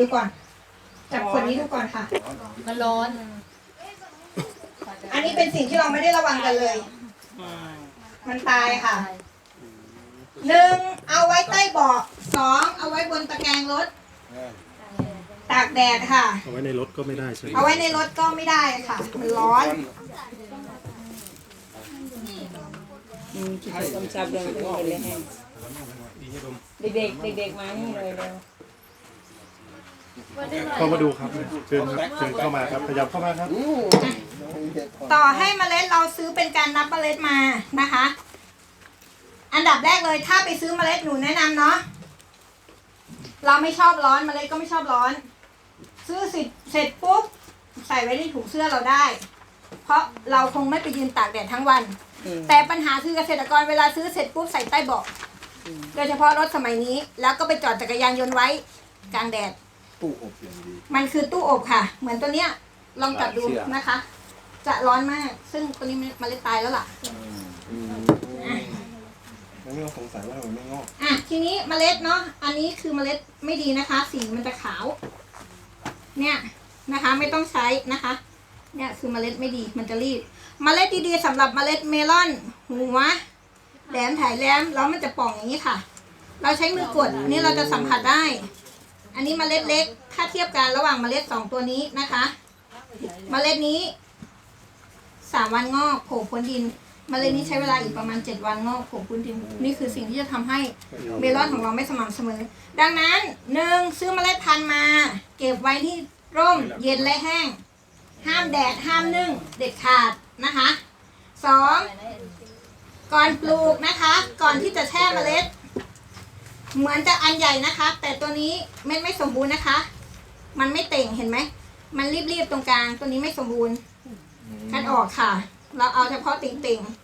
ดูก่อน จับคนนี้ดูก่อนค่ะ มันร้อน อันนี้เป็นสิ่งที่เราไม่ได้ระวังกันเลย มันตายค่ะ หนึ่งเอาไว้ใต้เบาะสองเอาไว้บนตะแกรงรถ ตากแดดค่ะ เอาไว้ในรถก็ไม่ได้ใช่ไหมเอาไว้ในรถก็ไม่ได้ค่ะ มันร้อนอืมคิดถึงคำศัพท์เลยไม่เห็นเลยแฮงเด็กๆเด็กๆมานี่เลยเร็ว เข้ามาดูครับเชิญครับเชิญเข้ามาครับขยับเข้ามาครับต่อให้เมล็ดเราซื้อเป็นการนับเมล็ดมานะคะ อันดับแรกเลยถ้าไปซื้อเมล็ดหนูแนะนำเนาะเราไม่ชอบร้อนเมล็ดก็ไม่ชอบร้อน ซื้อเสร็จเสร็จปุ๊บใส่ไว้ในถุงเสื้อเราได้ เพราะเราคงไม่ไปยืนตากแดดทั้งวันอืมแต่ปัญหาคือเกษตรกรเวลาซื้อเสร็จปุ๊บใส่ใต้เบาะโดยเฉพาะรถสมัยนี้ แล้วก็ไปจอดจักรยานยนต์ไว้กลางแดด ตู้อบอย่างดี มันคือตู้อบค่ะ เหมือนตัวเนี้ยลองจับดูนะคะ จะร้อนมาก ซึ่งตัวนี้มันเมล็ดตายแล้วล่ะ แล้วนี่เราสงสัยว่าทำไมไม่งอกอะทีนี้เมล็ดเนาะอันนี้คือเมล็ดไม่ดีนะคะ สีมันจะขาว เนี่ยนะคะ ไม่ต้องใช้นะคะ เนี่ยคือเมล็ดไม่ดีมันจะรีบ เมล็ดดีๆสำหรับเมล็ดเมลอน หัวแหลมถ่ายแหลมแล้วมันจะป่องอย่างนี้ค่ะ เราใช้มือกดนี่เราจะสัมผัสได้ อันนี้เมล็ดเล็ก ถ้าเทียบกันระหว่างเมล็ดสองตัวนี้นะคะเมล็ดนี้สามวันงอกโผล่พ้นดินเมล็ดนี้ใช้เวลาอีกประมาณเจ็ดวันงอกโผล่พ้นดิน นี่คือสิ่งที่จะทำให้เมลอนของเราไม่สม่ำเสมอ ดังนั้นหนึ่งซื้อเมล็ดพันธุ์มา เก็บไว้ที่ร่มเย็นและแห้ง ห้ามแดดห้ามนึ่งเด็ดขาดนะคะสองก่อนปลูกนะคะ ก่อนที่จะแช่เมล็ด เหมือนจะอันใหญ่นะคะ แต่ตัวนี้เม็ดไม่สมบูรณ์นะคะ มันไม่เต่งเห็นไหม มันรีบๆตรงกลาง ตัวนี้ไม่สมบูรณ์คัดออกค่ะ เราเอาเฉพาะติ่ง